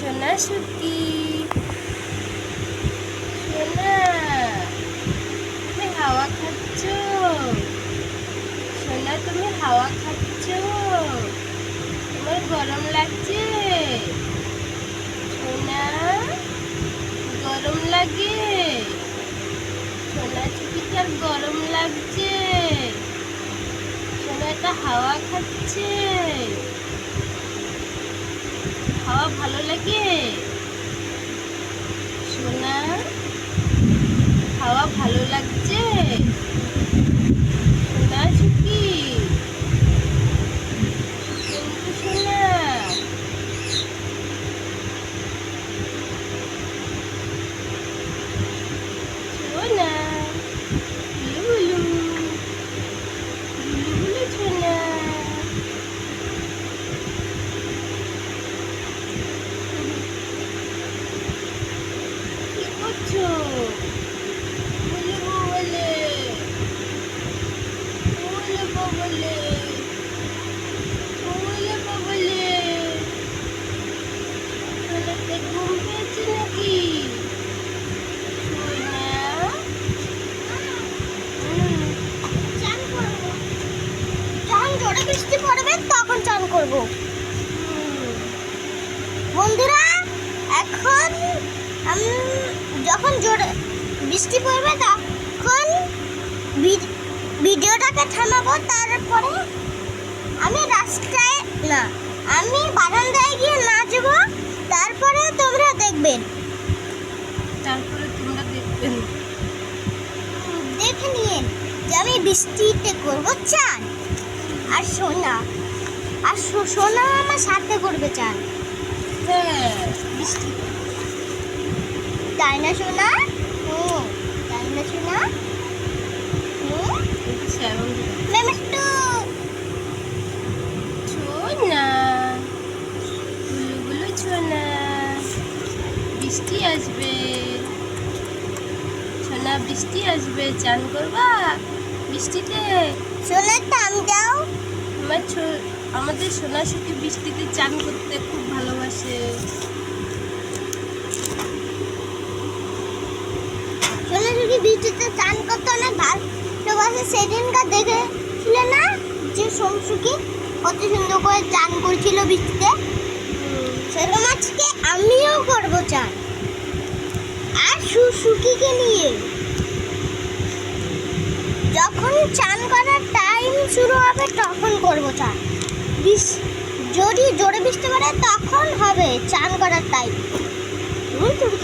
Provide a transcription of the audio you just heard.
সোনা সুকি সোনা তুমি হাওয়া খাচ্ছ সোনা তুমি হাওয়া খাচ্ছ তোমার গরম লাগছে সোনা গরম লাগে সোনা চুপিটার গরম লাগছে সোনাটা হাওয়া খাচ্ছে ভালো লাগে? সোনা খাওয়া ভালো লাগছে? জোরে বৃষ্টি পড়বে তখন চান করব। বন্ধুরা এখন যখন জোরে বৃষ্টি পড়বে তখন ভিডিওটাকে থামাবো তারপরে আমি রাস্তায় না আমি বারান্দায় গিয়ে নাচবো তারপরে তোমরা দেখবেন তারপরে তোমরা দেখবেন দেখে নিন যে আমি বৃষ্টিতে করব চান। আর সোনা। আর সোনা আমার সাথে করবে চান। বৃষ্টি। তাই না, সোনা? হুম তাই না, সোনা? বৃষ্টি আসবে। ছোনা বৃষ্টি আসবে, চান করবা? বৃষ্টিতে? সোনার দাম দাও। আমার আমাদের সোনা সুখী বৃষ্টিতে চান করতে খুব ভালোবাসে। সোনা যদি বৃষ্টিতে চান করতে অনেক ভালোবাসে। সেদিনকার দেখেছিলে না যে সোমসুকি কত সুন্দর করে চান করছিল বৃষ্টিতে? সেরকম আজকে আমিও করব চান। আর সুসুকিকে নিয়ে। যখন চান করার টাইম শুরু হবে তখন করব চান বিশ- যদি জোরে বৃষ্টি পড়ে তখন হবে চান করার টাইম তুমি তুমি